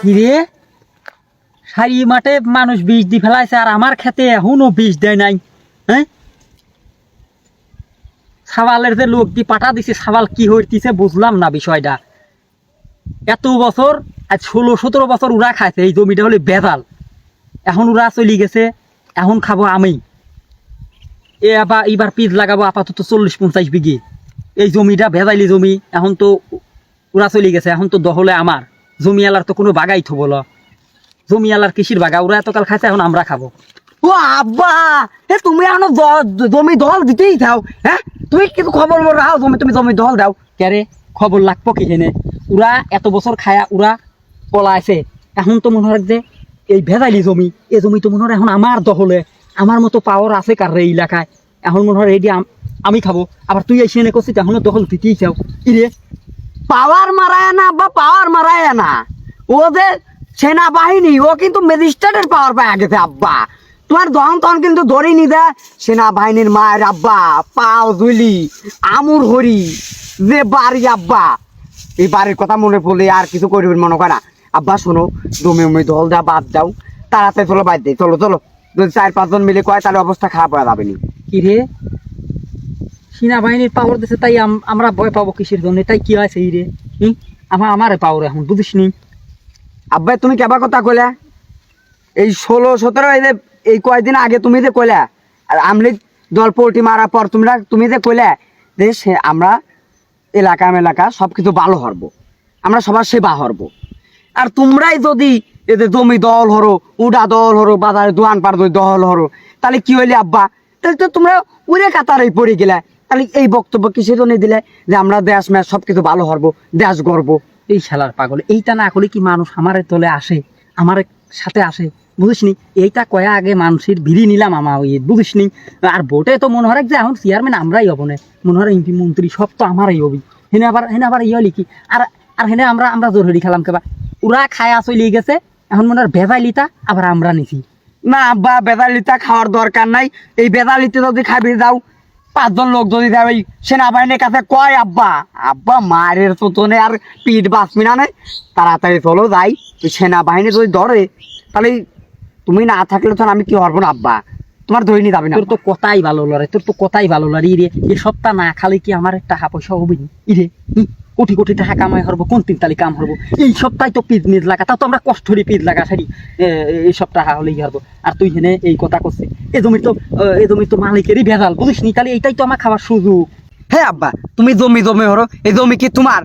কিরে? সারি মাঠে মানুষ বীজ দি ফেলাইছে আর আমার খেতে এখনও বীজ দেয় নাই হ্যাঁ? সাবালের যে লোক দি পাঠা দিছে, সাবাল কি হইতেছে বুঝলাম না বিষয়টা। এত বছর, আজ ষোলো, সতেরো বছর উড়া খাইছে, এই জমিটা হলে বেদাল এখন উড়া চলি গেছে, এখন খাব আমি। এ আবার এবার পিস লাগাবো, আপাতত চল্লিশ পঞ্চাশ বিঘি। এই জমিটা ভেজাইলি জমি, এখন তো উড়া চলি গেছে, এখন তো দহলে আমার। জমিয়ালার তো কোনো বাগাই থবো ল। জমিয়ালার কৃষির বাগা, ওরা এতকাল খাইছে, এখন আমরা খাব। ও আব্বা হে তুমি এখনও জমি দল দিতেই থাও হ্যাঁ? তুমি কিন্তু খবর মর রাখো জমি তুমি জমি দল দাও। ক্যারে খবর লাগবো কি হেনে উরা এত বছর খায়া উরা পলাইছে। এখন তো মনে হয় যে এই ভেজালি জমি এই জমি তো মনে হয় এখন আমার দহলে আমার মতো পাওয়ার আছে কার রে এলাকায়? এখন মনে হয় এটি আম- খাব। আবার তুই এসে এনে করছিস এখনও দখল দিতেই চাও। কি রে? পাওয়ার মারায় না আব্বা পাওয়ার মারায় না। ও যে সেনাবাহিনী, ও কিন্তু ম্যাজিস্ট্রেটের পাওয়ার পায় গেছে আব্বা। তোমার দহন তখন কিন্তু ধরেই নি দেয় সেনাবাহিনীর মায়ের আব্বা, পাও দুলি আমুর হরি, যে বাড়ি, আব্বা। এই বাড়ির কথা মনে পড়লে আর কিছু করবেন মনে করে না। আব্বা, শোনো জমি উমি দল দেওয়া বাদ দাও। তাড়াতাড়ি চলো বাদ দেয় চলো চলো। যদি চার পাঁচজন মিলে কয়, তাহলে অবস্থা খারাপ হয়ে যাবে নি। কি রে? সেনাবাহিনীর পাওয়ার দিচ্ছে তাই আমরা ভয় পাবো কিসের জন্য? তাই কি হয়েছে এই রে হুম? আমার পাওয়ার এখন বুঝিস নি আব্বাই, তুমি কেবা কথা কইলা? এই ষোলো, সতেরো, এই যে এই কয়দিন আগে তুমি যে কইলা, আর আমলি দল পোল্টি মারার পর তোমরা তুমি যে কইলা যে সে আমরা এলাকা এলাকা সব কিছু ভালো হরবো। আমরা সবার সেবা হরবো। আর তোমরাই যদি এদের জমি দল হরো, উডা দল হরো, বাজারে দোয়ান পার দল হরো, তাহলে কি হইলে আব্বা? তাহলে তো তোমরা উড়ে কাতারেই পড়ে গেলে। তাহলে এই বক্তব্য কিসের জন্য দিলে যে আমরা দেশ ম্যাচ সব কিছু ভালো হরবো দেশ গর্ব এই শালার পাগল, এইটা না করলে কি মানুষ আমার তলে আসে, আমার সাথে আসে? বুঝিস নি? এইটা কয়া আগে মানুষের ভিড়ি নিলাম আমার ওই, বুঝিস নি? আর ভোটে তো মনে হয় যে এখন চেয়ারম্যান আমরাই হব না। মনে হয় এমপি মন্ত্রী সব তো আমারই হবি। হেনে আবার হেনে আবার ইয়ে লিখি আর আর হেনে আমরা আমরা জোর হরি খেলাম কেবা? ওরা খায়া চলে গেছে, এখন মনে হয় ভেজাইলিতা আবার আমরা নিছি। না আব্বা বেদালিটা খাওয়ার দরকার নাই। এই বেদালিতে যদি খাবি যাও পাঁচজন লোক যদি দেয় এই সেনাবাহিনীর কাছে কয় আব্বা আব্বা মায়ের তো তো আর পিঠ বাঁচবি না নেই তাড়াতাড়ি চলো যাই। ওই সেনাবাহিনী যদি ধরে তাহলে তুমি না থাকলে তো আমি কি পারব না আব্বা? তোমার ধরে নিয়ে যাবে না তোর তো কথাই ভালো লড়াই। তোর তো কথাই ভালো লড়াই ইরে এ সপ্তাহ না খালি কি আমার টাকা পয়সা হবে নি? কোটি কোটি টাকা কামাই হরবো, কোন তিন তালি কাম হরবো? এই সপ্তাহে তো পিজ মিজ লাগা তা তো আমরা কষ্ট হরি পিজ লাগা সারি এই সব টাকা হলেই হরবো। আর তুই হেনে এই কথা করছে, এ জমির তো, এ জমির তো মালিকেরই ভেজাল, বুঝিস নি? তাহলে এইটাই তো আমার খাওয়ার সুযোগ। হ্যাঁ আব্বা, তুমি জমি জমি হরো, এই জমি কি তোমার?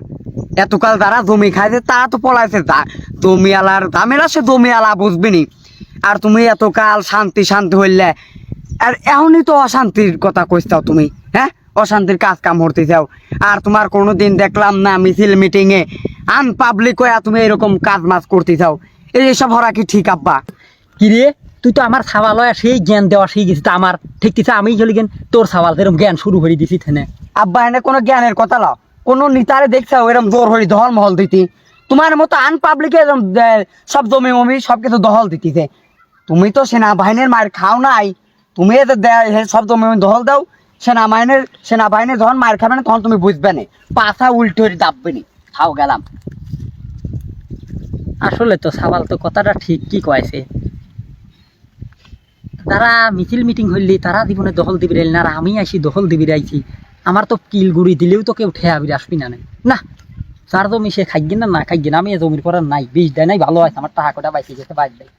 এতকাল যারা জমি খাইছে তারা তো পলাইছে যা জমি আলার ঝামেলা সে জমি আলা বুঝবি নি। আর তুমি এতকাল শান্তি শান্তি হইলে, আর এখনই তো অশান্তির কথা কইছাও তুমি হ্যাঁ? অশান্তির কাজ কাম করতে চাও আর তোমার কোনো দিন দেখলাম না মিছিল মিটিং এ আনপাবলিক হয়ে তুমি এরকম কাজ মাজ করতে চাও এই সব হরা কি ঠিক, আব্বা? কি রে? তুই তো আমার সাওয়াল হয় সেই জ্ঞান দেওয়া সেই গেছিস। তা আমার ঠিক কিছু আমি চলে গেন, তোর সাওয়াল এরকম জ্ঞান শুরু করে দিছি থেনে। আব্বা, এনে কোনো জ্ঞানের কথা লাও। কোনো নিতারে দেখছাও এরকম জোর হরি দহল মহল দিতি। তোমার মতো আনপাবলিকে এরকম সব জমি মমি সব কিছু দহল দিতিছে। তুমি তো সেনাবাহিনীর মায়ের খাও নাই। তুমি সব জমি দহল দাও। সেনাবাহিনীর সেনাবাহিনীর যখন মার খাবে না, তখন তুমি বুঝবে না। পাছা উল্টো দাববে নি। খাও গেলাম। আসলে তো সাবাল, তো কথাটা ঠিক কি কয়েছে? তারা মিছিল মিটিং হইলি, তারা জীবনে দখল দিবি রাইল না আমি আসি দখল দিবি রাইছি আমার তো কিল গুড়ি দিলেও তো কেউ ঠেয়া বিরে আসবি না নে। যার জমি সে খাইগি না না খাইগি না আমি জমির পর নাই, বিষ দেয় নাই, ভালো আছে আমার টাকা কটা বাইসে গেছে বাইর দেয়